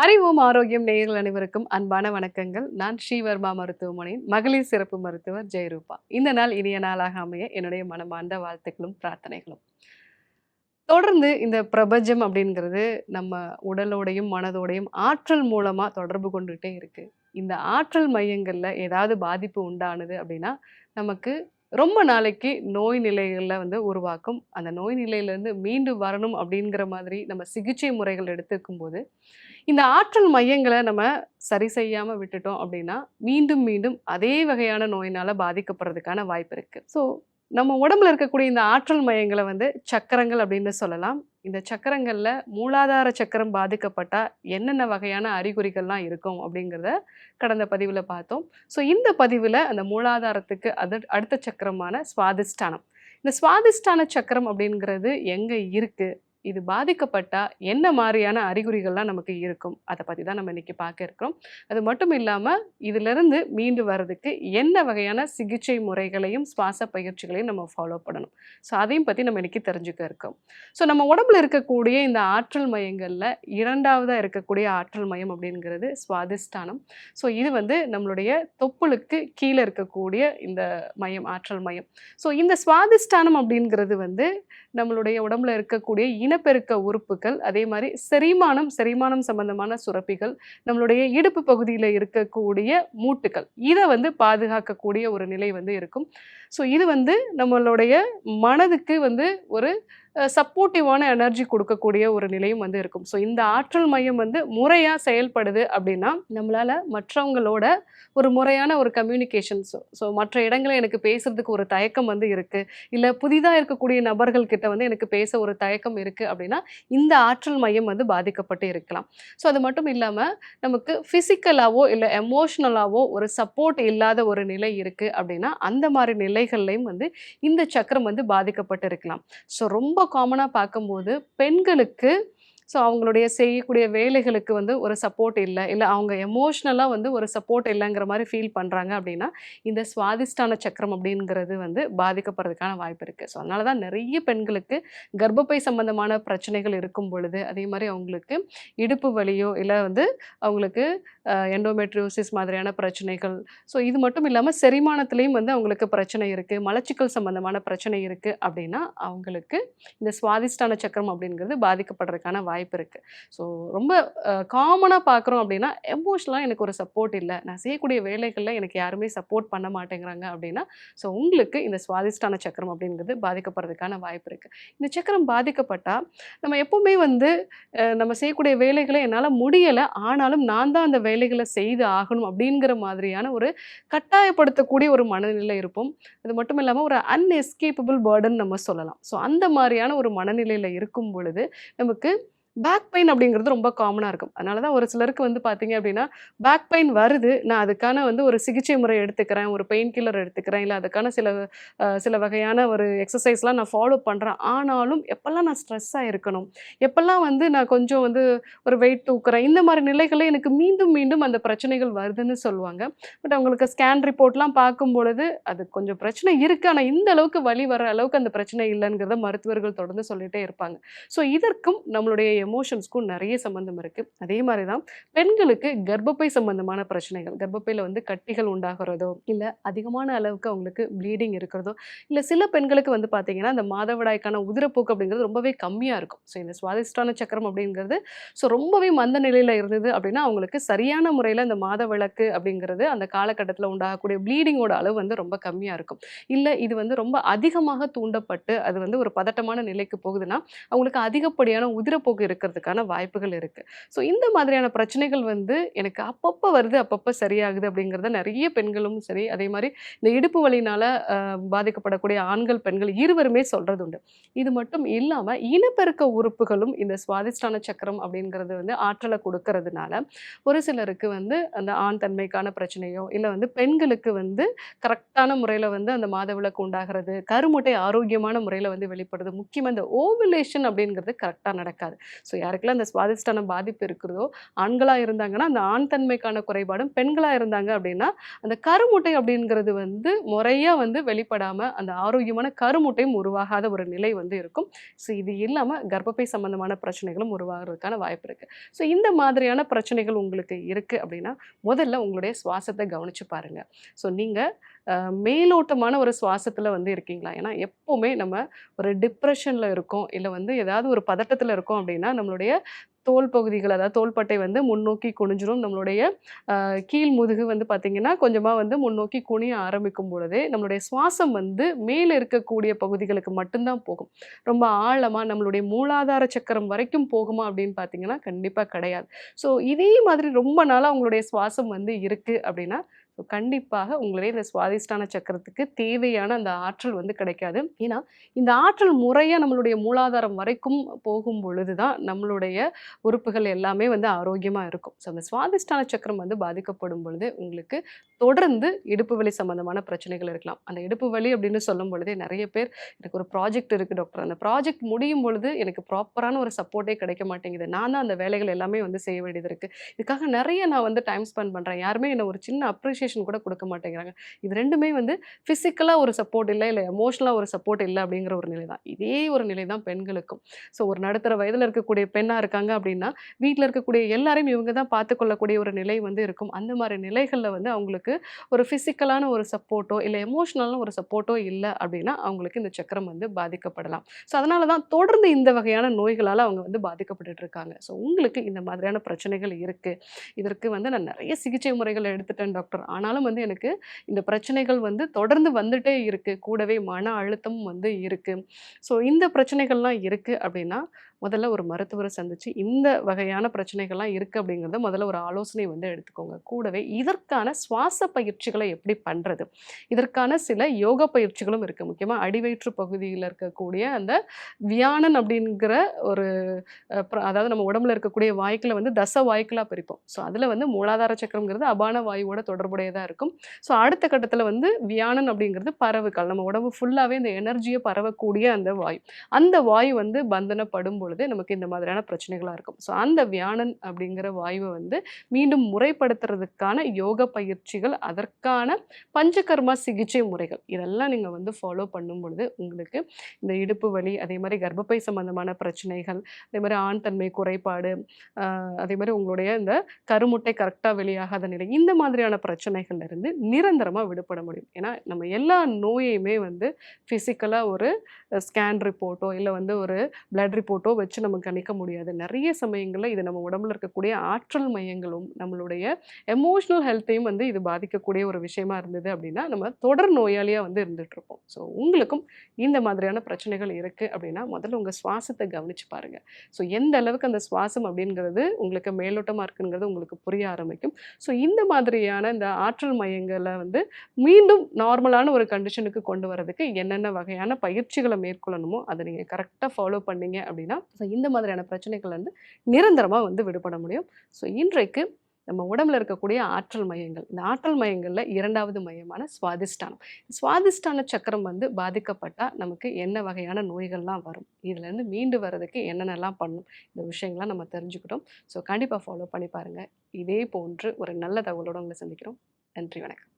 அறிவும் ஆரோக்கியம் நேயர்கள் அனைவருக்கும் அன்பான வணக்கங்கள். நான் ஸ்ரீவர்மா மருத்துவமனையின் மகளிர் சிறப்பு மருத்துவர் ஜெயரூபா. இந்த நாள் இனிய நாளாக அமைய என்னுடைய மனமார்ந்த வாழ்த்துக்களும் பிரார்த்தனைகளும். தொடர்ந்து இந்த பிரபஞ்சம் அப்படிங்கிறது நம்ம உடலோடையும் மனதோடையும் ஆற்றல் மூலமாக தொடர்பு கொண்டுகிட்டே இருக்குது இந்த ஆற்றல் மையங்களில் ஏதாவது பாதிப்பு உண்டானது அப்படின்னா நமக்கு ரொம்ப நாளைக்கு நோய் நிலைகளில் வந்து உருவாக்கும். அந்த நோய் நிலையிலேருந்து மீண்டு வரணும் அப்படிங்கிற மாதிரி நம்ம சிகிச்சை முறைகள் எடுத்துக்கும் போது இந்த ஆற்றல் மையங்களை நம்ம சரி செய்யாமல் விட்டுட்டோம் அப்படின்னா மீண்டும் மீண்டும் அதே வகையான நோயினால் பாதிக்கப்படுறதுக்கான வாய்ப்பு இருக்குது ஸோ நம்ம உடம்புல இருக்கக்கூடிய இந்த ஆற்றல் மையங்களை வந்து சக்கரங்கள் அப்படின்னு சொல்லலாம். இந்த சக்கரங்களில் மூலாதார சக்கரம் பாதிக்கப்பட்டால் என்னென்ன வகையான அறிகுறிகள்லாம் இருக்கும் அப்படிங்கிறத கடந்த பதிவில் பார்த்தோம். ஸோ இந்த பதிவில் அந்த மூலாதாரத்துக்கு அது அடுத்த சக்கரமான சுவாதிஷ்டானம். இந்த சுவாதிஷ்டான சக்கரம் அப்படிங்கிறது எங்கே இருக்குது இது பாதிக்கப்பட்டா என்ன மாதிரியான அறிகுறிகள்லாம் நமக்கு இருக்கும்? அதை பற்றி தான் நம்ம இன்னைக்கு பார்க்க இருக்கிறோம். அது மட்டும் இல்லாமல் இதிலிருந்து மீண்டு வர்றதுக்கு என்ன வகையான சிகிச்சை முறைகளையும் சுவாச பயிற்சிகளையும் நம்ம ஃபாலோ பண்ணணும். ஸோ அதையும் பற்றி நம்ம இன்னைக்கு தெரிஞ்சுக்க இருக்கோம். ஸோ நம்ம உடம்புல இருக்கக்கூடிய இந்த ஆற்றல் மையங்களில் இரண்டாவதாக இருக்கக்கூடிய ஆற்றல் மையம் அப்படிங்கிறது சுவாதிஷ்டானம். ஸோ இது வந்து நம்மளுடைய தொப்புளுக்கு கீழே இருக்கக்கூடிய இந்த மையம் ஆற்றல் மையம். ஸோ இந்த சுவாதிஷ்டானம் அப்படிங்கிறது வந்து நம்மளுடைய உடம்புல இருக்கக்கூடிய இன இனப்பெருக்க உறுப்புகள் அதே மாதிரி செரிமானம் செரிமானம் சம்பந்தமான சுரப்பிகள் நம்மளுடைய இடுப்பு பகுதியில் இருக்கக்கூடிய மூட்டுகள் இதை வந்து பாதுகாக்கக்கூடிய ஒரு நிலை வந்து இருக்கும். ஸோ இது வந்து நம்மளுடைய மனதுக்கு வந்து ஒரு சப்போர்ட்டிவான எனர்ஜி கொடுக்கக்கூடிய ஒரு நிலையும் வந்து இருக்கும். ஸோ இந்த ஆற்றல் மையம் வந்து முறையாக செயல்படுது அப்படின்னா நம்மளால் மற்றவங்களோட ஒரு முறையான ஒரு கம்யூனிகேஷன் ஸோ ஸோ மற்ற இடங்களில் எனக்கு பேசுறதுக்கு ஒரு தயக்கம் வந்து இருக்குது இல்லை புதிதாக இருக்கக்கூடிய நபர்கள் கிட்ட வந்து எனக்கு பேச ஒரு தயக்கம் இருக்குது அப்படின்னா இந்த ஆற்றல் மையம் வந்து பாதிக்கப்பட்டு இருக்கலாம். ஸோ அது மட்டும் இல்லாமல் நமக்கு ஃபிசிக்கலாகவோ இல்லை எமோஷ்னலாகவோ ஒரு சப்போர்ட் இல்லாத ஒரு நிலை இருக்குது அப்படின்னா அந்த மாதிரி நிலைகள்லையும் வந்து இந்த சக்கரம் வந்து பாதிக்கப்பட்டு இருக்கலாம். ஸோ ரொம்ப காமனாக பார்க்கும்போது பெண்களுக்கு ஸோ அவங்களுடைய செய்யக்கூடிய வேலைகளுக்கு வந்து ஒரு சப்போர்ட் இல்லை. இல்லை அவங்க எமோஷ்னலாக வந்து ஒரு சப்போர்ட் இல்லைங்கிற மாதிரி ஃபீல் பண்ணுறாங்க அப்படின்னா இந்த சுவாதிஷ்டான சக்கரம் அப்படிங்கிறது வந்து பாதிக்கப்படுறதுக்கான வாய்ப்பு இருக்குது ஸோ அதனால தான் நிறைய பெண்களுக்கு கர்ப்பப்பை சம்பந்தமான பிரச்சனைகள் இருக்கும் பொழுது அதே மாதிரி அவங்களுக்கு இடுப்பு வலியோ இல்லை வந்து அவங்களுக்கு எண்டோமெட்ரியோசிஸ் மாதிரியான பிரச்சனைகள். ஸோ இது மட்டும் இல்லாமல் செரிமானத்துலேயும் வந்து அவங்களுக்கு பிரச்சனை இருக்குது மலச்சிக்கல் சம்பந்தமான பிரச்சனை இருக்குது அப்படின்னா அவங்களுக்கு இந்த சுவாதிஷ்டான சக்கரம் அப்படிங்கிறது பாதிக்கப்படுறதுக்கான வாய்ப்பு வாய்ப்பு இருக்குது ஸோ ரொம்ப காமனாக பார்க்குறோம் அப்படின்னா எமோஷனலாக எனக்கு ஒரு சப்போர்ட் இல்லை. நான் செய்யக்கூடிய வேலைகளில் எனக்கு யாருமே சப்போர்ட் பண்ண மாட்டேங்கிறாங்க அப்படின்னா ஸோ உங்களுக்கு இந்த சுவாதிஷ்டான சக்கரம் அப்படிங்கிறது பாதிக்கப்படுறதுக்கான வாய்ப்பு இருக்குது இந்த சக்கரம் பாதிக்கப்பட்டால் நம்ம எப்போவுமே வந்து நம்ம செய்யக்கூடிய வேலைகளை என்னால் முடியலை ஆனாலும் நான் தான் அந்த வேலைகளை செய்து ஆகணும் அப்படிங்கிற மாதிரியான ஒரு கட்டாயப்படுத்தக்கூடிய ஒரு மனநிலை இருப்போம். அது மட்டும் இல்லாமல் ஒரு அன்எஸ்கேப்பபிள் பேர்டன் நம்ம சொல்லலாம். ஸோ அந்த மாதிரியான ஒரு மனநிலையில் இருக்கும் பொழுது நமக்கு பேக் பெயின் அப்படிங்கிறது ரொம்ப காமனாக இருக்கும். அதனால தான் ஒரு சிலருக்கு வந்து பார்த்தீங்க அப்படின்னா பேக் பெயின் வருது. நான் அதுக்கான வந்து ஒரு சிகிச்சை முறை எடுத்துக்கிறேன் ஒரு பெயின் கில்லர் எடுத்துக்கிறேன் இல்லை அதுக்கான சில சில வகையான ஒரு எக்ஸசைஸ்லாம் நான் ஃபாலோ பண்ணுறேன் ஆனாலும் எப்போல்லாம் நான் ஸ்ட்ரெஸ்ஸாக இருக்கணும் எப்போல்லாம் வந்து நான் கொஞ்சம் வந்து ஒரு வெயிட் தூக்குறேன் இந்த மாதிரி நிலைகளில் எனக்கு மீண்டும் மீண்டும் அந்த பிரச்சனைகள் வருதுன்னு சொல்லுவாங்க. பட் அவங்களுக்கு ஸ்கேன் ரிப்போர்ட்லாம் பார்க்கும் பொழுது அது கொஞ்சம் பிரச்சனை இருக்குது ஆனால் இந்த அளவுக்கு வழி வர அளவுக்கு அந்த பிரச்சனை இல்லைங்கிறத மருத்துவர்கள் தொடர்ந்து சொல்லிகிட்டே இருப்பாங்க. ஸோ இதற்கும் நம்மளுடைய எமோஷன்ஸ்க்கும் நிறைய சம்மந்தம் இருக்குது அதே மாதிரி தான் பெண்களுக்கு கர்ப்பப்பை சம்மந்தமான பிரச்சனைகள் கர்ப்பப்பையில் வந்து கட்டிகள் உண்டாகிறதோ இல்லை அதிகமான அளவுக்கு அவங்களுக்கு ப்ளீடிங் இருக்கிறதோ இல்லை சில பெண்களுக்கு வந்து பார்த்தீங்கன்னா அந்த மாதவிடாய்க்கான உதிரப்போக்கு அப்படிங்கிறது ரொம்பவே கம்மியாக இருக்கும். ஸோ இந்த சுவாதிஷ்டான சக்கரம் அப்படிங்கிறது ஸோ ரொம்பவே மந்த நிலையில் இருந்தது அப்படின்னா அவங்களுக்கு சரியான முறையில் அந்த மாத விளக்கு அப்படிங்கிறது அந்த காலகட்டத்தில் உண்டாகக்கூடிய ப்ளீடிங்கோட அளவு வந்து ரொம்ப கம்மியாக இருக்கும். இல்லை இது வந்து ரொம்ப அதிகமாக தூண்டப்பட்டு அது வந்து ஒரு பதட்டமான நிலைக்கு போகுதுன்னா அவங்களுக்கு அதிகப்படியான உதிரப்போக்கு இருக்கிறதுக்கான வாய்ப்புகள் இருக்குது ஸோ இந்த மாதிரியான பிரச்சனைகள் வந்து எனக்கு அப்பப்போ வருது அப்பப்போ சரியாகுது அப்படிங்கிறத நிறைய பெண்களும் சரி அதே மாதிரி இந்த இடுப்பு வழினால் பாதிக்கப்படக்கூடிய ஆண்கள் பெண்கள் இருவருமே சொல்கிறது உண்டு இது மட்டும் இல்லாமல் இனப்பெருக்க உறுப்புகளும் இந்த சுவாதிஷ்டான சக்கரம் அப்படிங்கிறது வந்து ஆற்றலை கொடுக்கறதுனால ஒரு சிலருக்கு வந்து அந்த ஆண் தன்மைக்கான பிரச்சனையோ இல்லை வந்து பெண்களுக்கு வந்து கரெக்டான முறையில் வந்து அந்த மாதவிளக்கு உண்டாகிறது கருமுட்டை ஆரோக்கியமான முறையில் வந்து வெளிப்படுது. முக்கியமாக இந்த ஓவிலேஷன் அப்படிங்கிறது கரெக்டாக நடக்காது. ஸோ யாருக்கெல்லாம் அந்த சுவாதிஷ்டான பாதிப்பு இருக்கிறதோ ஆண்களாக இருந்தாங்கன்னா அந்த ஆண் தன்மைக்கான குறைபாடும் பெண்களாக இருந்தாங்க அப்படின்னா அந்த கருமுட்டை அப்படிங்கிறது வந்து முறையாக வந்து வெளிப்படாமல் அந்த ஆரோக்கியமான கருமுட்டையும் உருவாகாத ஒரு நிலை வந்து இருக்கும். ஸோ இது இல்லாமல் கர்ப்பப்பை சம்பந்தமான பிரச்சனைகளும் உருவாகிறதுக்கான வாய்ப்பு இருக்குது ஸோ இந்த மாதிரியான பிரச்சனைகள் உங்களுக்கு இருக்குது அப்படின்னா முதல்ல உங்களுடைய சுவாசத்தை கவனித்து பாருங்கள் ஸோ நீங்கள் மேலோட்டமான ஒரு சுவாசத்தில் வந்து இருக்கீங்களா? ஏன்னா எப்போவுமே நம்ம ஒரு டிப்ரெஷனில் இருக்கோம் இல்லை வந்து ஏதாவது ஒரு பதட்டத்தில் இருக்கோம் அப்படின்னா நம்மளுடைய தோல் பகுதிகள் அதாவது தோள்பட்டை வந்து முன்னோக்கி குனிஞ்சிரும். நம்மளுடைய கீழ் முதுகு வந்து பார்த்திங்கன்னா கொஞ்சமாக வந்து முன்னோக்கி குனிய ஆரம்பிக்கும் பொழுதே நம்மளுடைய சுவாசம் வந்து மேலே இருக்கக்கூடிய பகுதிகளுக்கு மட்டும்தான் போகும். ரொம்ப ஆழமாக நம்மளுடைய மூலாதார சக்கரம் வரைக்கும் போகுமா அப்படின்னு பார்த்தீங்கன்னா கண்டிப்பாக கிடையாது. ஸோ இதே மாதிரி ரொம்ப நாளாக அவங்களுடைய சுவாசம் வந்து இருக்குது அப்படின்னா ஸோ கண்டிப்பாக உங்களுடைய இந்த சுவாதிஷ்டான சக்கரத்துக்கு தேவையான அந்த ஆற்றல் வந்து கிடைக்காது. ஏன்னா இந்த ஆற்றல் முறையாக நம்மளுடைய மூலாதாரம் வரைக்கும் போகும் பொழுது தான் நம்மளுடைய உறுப்புகள் எல்லாமே வந்து ஆரோக்கியமாக இருக்கும். ஸோ அந்த சுவாதிஷ்டான சக்கரம் வந்து பாதிக்கப்படும் பொழுது உங்களுக்கு தொடர்ந்து இடுப்பு வலி சம்மந்தமான பிரச்சனைகள் இருக்கலாம். அந்த இடுப்பு வலி அப்படின்னு சொல்லும் பொழுதே நிறைய பேர் எனக்கு ஒரு ப்ராஜெக்ட் இருக்குது டாக்டர் அந்த ப்ராஜெக்ட் முடியும் பொழுது எனக்கு ப்ராப்பரான ஒரு சப்போர்ட்டே கிடைக்க மாட்டேங்குது. நான் தான் அந்த வேலைகள் எல்லாமே வந்து செய்ய வேண்டியது இருக்குது இதுக்காக நிறைய நான் வந்து டைம் ஸ்பெண்ட் பண்ணுறேன் யாருமே என்னை ஒரு சின்ன அப்ரிஷியேஷன் கூட கொடுக்க மாட்டேங்கிறாங்க. இது ரெண்டுமே வந்து ஃபிசிக்கலாக ஒரு சப்போர்ட் இல்லை இல்லை எமோஷனலாக ஒரு சப்போர்ட் இல்லை அப்படிங்கிற ஒரு நிலை தான். இதே ஒரு நிலை தான் பெண்களுக்கும். ஸோ ஒரு நடுத்தர வயதில் இருக்கக்கூடிய பெண்ணாக இருக்காங்க அப்படின்னா வீட்டில் இருக்கக்கூடிய எல்லாரையும் இவங்க தான் பார்த்துக்கொள்ளக்கூடிய ஒரு நிலை வந்து இருக்கும். அந்த மாதிரி நிலைகளில் வந்து அவங்களுக்கு ஒரு ஃபிசிக்கலான ஒரு சப்போர்ட்டோ இல்லை எமோஷ்னலான ஒரு சப்போர்ட்டோ இல்லை அப்படின்னா அவங்களுக்கு இந்த சக்கரம் வந்து பாதிக்கப்படலாம். ஸோ அதனால தான் தொடர்ந்து இந்த வகையான நோய்களால் அவங்க வந்து பாதிக்கப்பட்டுட்டு இருக்காங்க. ஸோ உங்களுக்கு இந்த மாதிரியான பிரச்சனைகள் இருக்குது இதற்கு வந்து நான் நிறைய சிகிச்சை முறைகள் எடுத்துட்டேன் டாக்டர். ஆனாலும் வந்து எனக்கு இந்த பிரச்சனைகள் வந்து தொடர்ந்து வந்துட்டே இருக்குது கூடவே மன அழுத்தம் வந்து இருக்குது ஸோ இந்த பிரச்சனைகள்லாம் இருக்குது அப்படின்னா முதல்ல ஒரு மருத்துவரை சந்தித்து இந்த வகையான பிரச்சனைகள்லாம் இருக்குது அப்படிங்கிறத முதல்ல ஒரு ஆலோசனை வந்து எடுத்துக்கோங்க. கூடவே இதற்கான சுவாச பயிற்சிகளை எப்படி பண்ணுறது இதற்கான சில யோக பயிற்சிகளும் இருக்குது முக்கியமாக அடிவயிற்று பகுதியில் இருக்கக்கூடிய அந்த வியானன் அப்படிங்கிற ஒரு அதாவது நம்ம உடம்புல இருக்கக்கூடிய வாய்க்கில் வந்து தச வாய்க்களாக பிரிப்போம். ஸோ அதில் வந்து மூலாதார சக்கரம்ங்கிறது அபான வாயுவோட தொடர்புடையதாக இருக்கும். ஸோ அடுத்த கட்டத்தில் வந்து வியானன் அப்படிங்கிறது பறவைக்கால். நம்ம உடம்பு ஃபுல்லாகவே இந்த எனர்ஜியை பரவக்கூடிய அந்த வாயு. அந்த வாயு வந்து பந்தனப்படும் பொழுது நமக்கு இந்த மாதிரியான பிரச்சனைகளாக இருக்கும். ஸோ அந்த வியானன் அப்படிங்கிற வாயுவை வந்து மீண்டும் முறைப்படுத்துறதுக்கான யோக பயிற்சிகள் அதற்கான பஞ்சகர்மா சிகிச்சை முறைகள் இதெல்லாம் நீங்கள் வந்து ஃபாலோ பண்ணும் பொழுது உங்களுக்கு இந்த இடுப்பு வலி அதே மாதிரி கர்ப்பப்பை சம்பந்தமான பிரச்சனைகள் அதே மாதிரி ஆண் தன்மை குறைபாடு அதே மாதிரி உங்களுடைய இந்த கருமுட்டை கரெக்டாக வெளியாகாத நிலை இந்த மாதிரியான பிரச்சனைகள்ல இருந்து நிரந்தரமாக விடுபட முடியும். ஏன்னா நம்ம எல்லா நோயையுமே வந்து ஃபிசிக்கலாக ஒரு ஸ்கேன் ரிப்போர்ட்டோ இல்லை வந்து ஒரு பிளட் ரிப்போர்ட்டோ வச்சு நம்ம கணிக்க முடியாது. நிறைய சமயங்களில் இது நம்ம உடம்புல இருக்கக்கூடிய ஆற்றல் மையங்களும் நம்மளுடைய எமோஷ்னல் ஹெல்த்தையும் வந்து இது பாதிக்கக்கூடிய ஒரு விஷயமா இருந்தது அப்படின்னா நம்ம தொடர் நோயாளியாக வந்து இருந்துகிட்ருப்போம் ஸோ உங்களுக்கும் இந்த மாதிரியான பிரச்சனைகள் இருக்குது அப்படின்னா முதல்ல உங்கள் சுவாசத்தை கவனித்து பாருங்கள் ஸோ எந்த அளவுக்கு அந்த சுவாசம் அப்படிங்கிறது உங்களுக்கு மேலோட்டமாக இருக்குங்கிறது உங்களுக்கு புரிய ஆரம்பிக்கும். ஸோ இந்த மாதிரியான இந்த ஆற்றல் மையங்களை வந்து மீண்டும் நார்மலான ஒரு கண்டிஷனுக்கு கொண்டு வரதுக்கு என்னென்ன வகையான பயிற்சிகளை மேற்கொள்ளணுமோ அதை நீங்கள் கரெக்டாக ஃபாலோ பண்ணீங்க அப்படின்னா ஸோ இந்த மாதிரியான பிரச்சனைகள்லேருந்து நிரந்தரமாக வந்து விடுபட முடியும். ஸோ இன்றைக்கு நம்ம உடம்புல இருக்கக்கூடிய ஆற்றல் மையங்கள் இந்த ஆற்றல் மையங்களில் இரண்டாவது மையமான சுவாதிஷ்டானம். சுவாதிஷ்டான சக்கரம் வந்து பாதிக்கப்பட்டால் நமக்கு என்ன வகையான நோய்கள்லாம் வரும்? இதுலேருந்து மீண்டு வர்றதுக்கு என்னென்னலாம் பண்ணும்? இந்த விஷயங்கள்லாம் நம்ம தெரிஞ்சுக்கிட்டோம். ஸோ கண்டிப்பாக ஃபாலோ பண்ணி பாருங்கள் இதே போன்று ஒரு நல்ல தகவலோடு உங்களை சந்திக்கிறோம். நன்றி வணக்கம்.